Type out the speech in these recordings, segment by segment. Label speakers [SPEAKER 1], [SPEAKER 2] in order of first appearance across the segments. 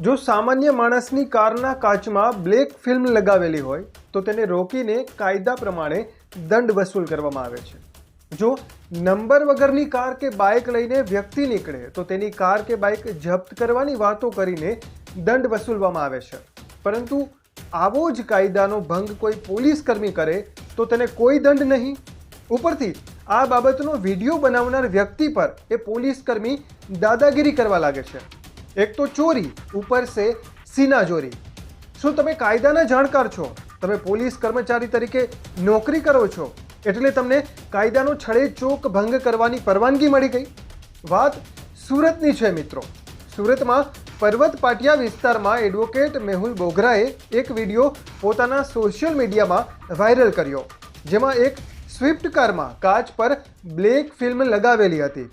[SPEAKER 1] જો સામાન્ય માણસની કારના કાચમાં બ્લેક ફિલ્મ લગાવેલી હોય, તો તેને રોકીને કાયદા પ્રમાણે દંડ વસૂલ કરવામાં આવે છે. જો નંબર વગરની કાર કે બાઇક લઈને વ્યક્તિ નીકળે, તો તેની કાર કે બાઇક જપ્ત કરવાની વાતો કરીને દંડ વસૂલવામાં આવે છે. પરંતુ આવો જ કાયદાનો ભંગ કોઈ પોલીસ કર્મી કરે, તો તેને કોઈ દંડ નહીં. ઉપરથી, આ બાબતનો વીડિયો બનાવનાર વ્યક્તિ પર એ પોલીસ કર્મી દાદાગીરી કરવા લાગે છે. એક તો ચોરી, ઉપર છે સીના ચોરી. શું તમે કાયદાના જાણકાર છો? તમે પોલીસ કર્મચારી તરીકે નોકરી કરો છો, એટલે તમને કાયદાનો છડે ચોક ભંગ કરવાની પરવાનગી મળી ગઈ. વાત સુરતની છે મિત્રો. સુરતમાં પર્વત પાટિયા વિસ્તારમાં એડવોકેટ મેહુલ બોગરાએ એક વીડિયો પોતાના સોશિયલ મીડિયામાં વાયરલ કર્યો, જેમાં એક સ્વિફ્ટ કારમાં કાચ પર બ્લેક ફિલ્મ લગાવેલી હતી.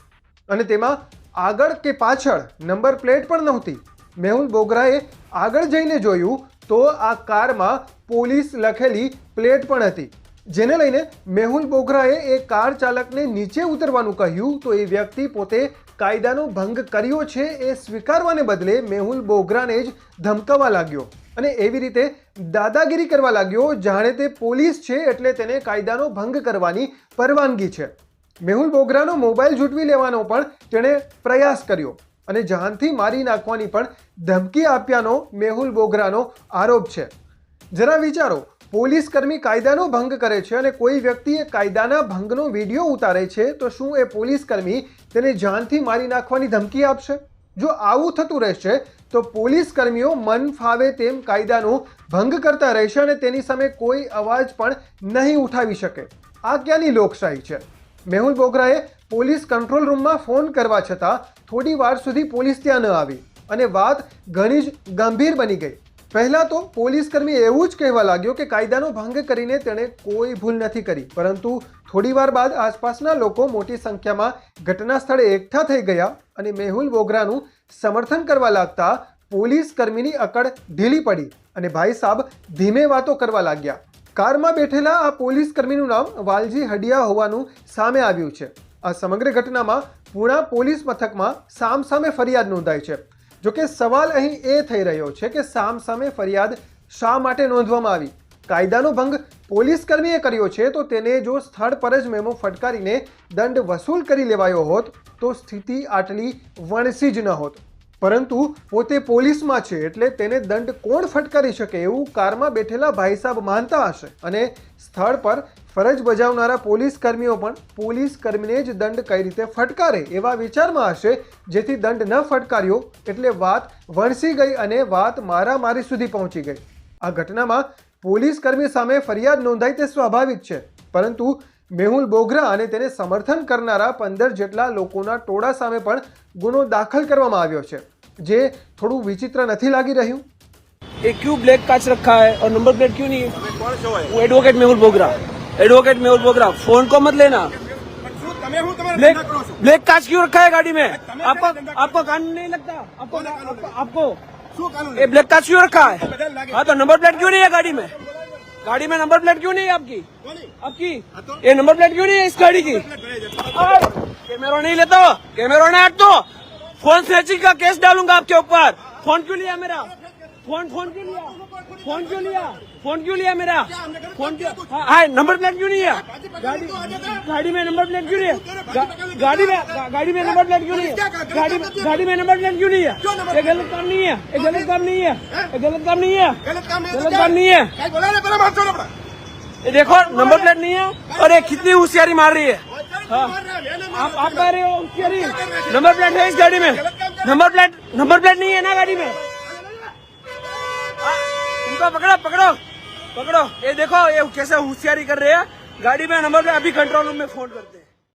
[SPEAKER 1] અને તેમાં આગળ કે પાછળ નંબર પ્લેટ પણ નહોતી. મેહુલ બોગરાએ આગળ જઈને જોયું તો આ કારમાં પોલીસ લખેલી પ્લેટ પણ હતી. જેને લઈને મેહુલ બોગરાએ એ કાર ચાલકને નીચે ઉતરવાનું કહ્યું તો એ વ્યક્તિ પોતે કાયદાનો ભંગ કર્યો છે એ સ્વીકારવાને બદલે મેહુલ બોગરાને જ ધમકાવવા લાગ્યો અને એવી રીતે દાદાગીરી કરવા લાગ્યો. જાણે તે પોલીસ છે એટલે તેને કાયદાનો ભંગ કરવાની પરવાનગી છે. મેહુલ બોગરાનો મોબાઈલ ઝૂંટવી લેવાનો પણ તેણે પ્રયાસ કર્યો અને જાનથી મારી નાખવાની પણ ધમકી આપ્યાનો મેહુલ બોગરાનો આરોપ છે. જરા વિચારો, પોલીસ કર્મી કાયદાનો ભંગ કરે છે અને કોઈ વ્યક્તિ એ કાયદાના ભંગનો વીડિયો ઉતારે છે, તો શું એ પોલીસ કર્મી તેને જાનથી મારી નાખવાની ધમકી આપશે? જો આવું થતું રહેશે, તો પોલીસ કર્મીઓ મન ફાવે તેમ કાયદાનો ભંગ કરતા રહેશે અને તેની સામે કોઈ અવાજ પણ નહીં ઉઠાવી શકે. આ ક્યાંની લોકશાહી છે? મેહુલ બોગરાએ પોલીસ કંટ્રોલ રૂમમાં ફોન કરવા છતાં થોડી વાર સુધી પોલીસ ત્યાં ન આવી અને વાત ઘણી જ ગંભીર બની ગઈ. પહેલાં તો પોલીસ કર્મી એવું જ કહેવા લાગ્યો કે કાયદાનો ભંગ કરીને તેણે કોઈ ભૂલ નથી કરી, પરંતુ થોડી વાર બાદ આસપાસના લોકો મોટી સંખ્યામાં ઘટના સ્થળે એકઠા થઈ ગયા અને મેહુલ બોગરાનું સમર્થન કરવા લાગતા પોલીસ કર્મીની અકડ ઢીલી પડી અને ભાઈ સાહેબ ધીમે વાતો કરવા લાગ્યા. કારમાં બેઠેલા આ પોલીસ કર્મીનું નામ વાલજી હડિયા હોવાનું સામે આવ્યું છે. આ સમગ્ર ઘટનામાં પૂણા પોલીસ મથકમાં સામ સામે ફરિયાદ નોંધાઈ છે. જોકે સવાલ અહીં એ થઈ રહ્યો છે કે સામ સામે ફરિયાદ શા માટે નોંધવામાં આવી? કાયદાનો ભંગ પોલીસ કર્મીએ કર્યો છે તો તેને જો સ્થળ પર જ મેમો ફટકારીને દંડ વસૂલ કરી લેવાયો હોત તો સ્થિતિ આટલી વણસી જ ન હોત. પરંતુ પોતે પોલીસમાં છે એટલે તેને દંડ કોણ ફટકારી શકે એવું કારમાં બેઠેલા ભાઈ સાહેબ માનતા હશે. અને સ્થળ પર ફરજ બજાવનારા પોલીસ કર્મીઓ પણ પોલીસ કર્મીને જ દંડ કઈ રીતે ફટકારે એવા વિચારમાં હશે. જેથી દંડ ન ફટકાર્યો એટલે વાત વણસી ગઈ અને વાત મારામારી સુધી પહોંચી ગઈ. આ ઘટનામાં પોલીસ કર્મી સામે ફરિયાદ નોંધાઈ તે સ્વાભાવિક છે. પરંતુ મેહુલ બોગરા અને તેને સમર્થન કરનારા પંદર જેટલા લોકોના ટોળા સામે પણ ગુનો દાખલ કરવામાં આવ્યો છે જે થોડું વિચિત્ર નથી લાગી રહ્યું
[SPEAKER 2] ये क्यों ब्लैक कांच रखा है और नंबर प्लेट क्यों नहीं है
[SPEAKER 3] કોણ છો એ?
[SPEAKER 2] वो advocate Mehul Bogra advocate Mehul Bogra phone को मत लेना
[SPEAKER 3] પણ શું તમે હું તમારે
[SPEAKER 2] ब्लैक
[SPEAKER 3] ધંધા કરો છો
[SPEAKER 2] ब्लैक कांच क्यों रखा है गाड़ी में
[SPEAKER 3] તમે
[SPEAKER 2] आपको
[SPEAKER 3] धंधा
[SPEAKER 2] आपको कानून नहीं लगता आपको
[SPEAKER 3] कौन है कानून?
[SPEAKER 2] आपको- आपको
[SPEAKER 3] શું કાનૂન
[SPEAKER 2] ये ब्लैक कांच क्यों रखा है
[SPEAKER 3] बदल लगे।
[SPEAKER 2] हाँ तो नंबर प्लेट क्यों नहीं है गाड़ी में गाड़ी में नंबर प्लेट क्यों नहीं है आपकी आपकी ये नंबर प्लेट क्यों नहीं है इस गाड़ी की कैमरा नहीं लेता कैमरा ने हट दो फोन स्नेचिंग का केस डालूंगा आपके ऊपर फोन क्यों लिया मेरा फोन फोन क्यों लिया फोन क्यों लिया फोन क्यों लिया मेरा फोन क्यों नंबर प्लेट क्यों नहीं है गाड़ी गाड़ी में नंबर प्लेट क्यों नहीं है गाड़ी में गाड़ी में नंबर प्लेट क्यों नहीं है गाड़ी गाड़ी में नंबर प्लेट क्यों नहीं है ये गलत काम नहीं है ये गलत काम नहीं है ये गलत काम नहीं है गलत काम नहीं है ये देखो नंबर प्लेट नहीं है और ये कितनी होशियारी मार रही है आप आप कह रहे हो होशियारी नंबर प्लेट है इस गाड़ी में नंबर प्लेट नंबर प्लेट नहीं है ना गाड़ी में इनको पकड़ो पकड़ो पकड़ो ये देखो ये कैसे होशियारी कर रहे हैं गाड़ी में नंबर प्लेट अभी कंट्रोल रूम में फोन करते हैं